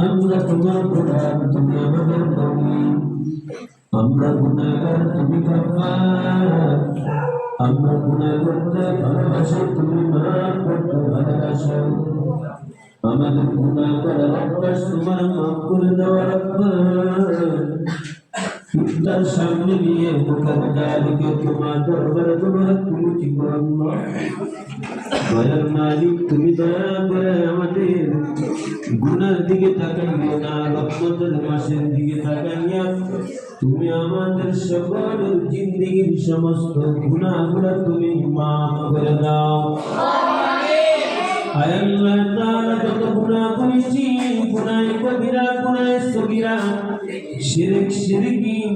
আমরা তোমার গোলাম তুমি আমাদের নবী আমরা গুনাহগার তুমি গফফার আমরা গুনাহ করতে ভালোবাসি তুমি মাফ করতে ভালোবাসো আমাদের গুনাহ করার অভ্যাস তোমার মাফ করে দেওয়ার তার সামনে নিয়ে মুখের জালিকে তোমার দরবারে তোমার কুলুচি করন্ন দয়ার মালিক তুমি দয়া করে আমাদের গুনার দিকে তাকাইও না মাসের দিকে তাকাইয়া তুমি আমাদের সকল জিন্দগির সমস্ত গুনাহগুলো তুমি মাফ করে দাও। কবিরা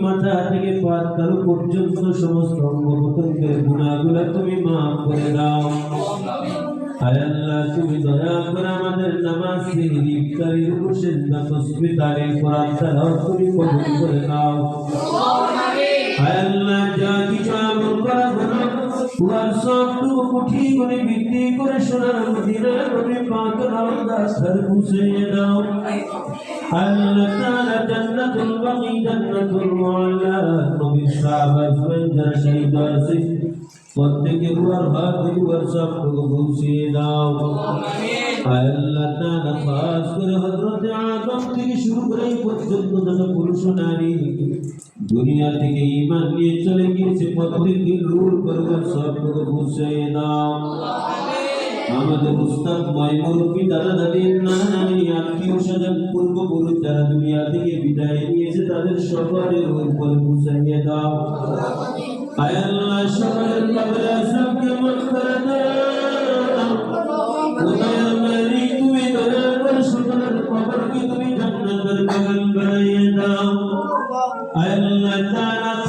মাথা থেকে পর্যন্ত সমস্ত অঙ্গ প্রত্যঙ্গের তুমি মাফ করে দাও। আল্লাহ তুমি দয়া করে আমাদের নামাজ সিহরি ইফতারি রুকুশে তসবিহ বাকি জান্নাতুল মুআল্লা নবী সাহাবা থেকে শুরু করে পর্যন্ত পুরুষ নারী দুনিয়া থেকে ঈমান নিয়ে চলে গিয়েছে প্রত্যেকের রূল করবার সবটুকু বুঝিয়ে দাও। আমাদের উস্তাদ মাইমুরব্বী দাদা দাদির নানা নানি, আত্মীয় স্বজন, পূর্বপুরুষ যারা দুনিয়া থেকে বিদায় নিয়েছে, তাদের সকলের উপর বুঝাইয়ে দাও। আয় আল্লাহ, সকলের কবরে দাও। সকলের কবরকে তুমি জান্নাতের বানাইয়ে দাও। আয় আল্লাহ তাআলা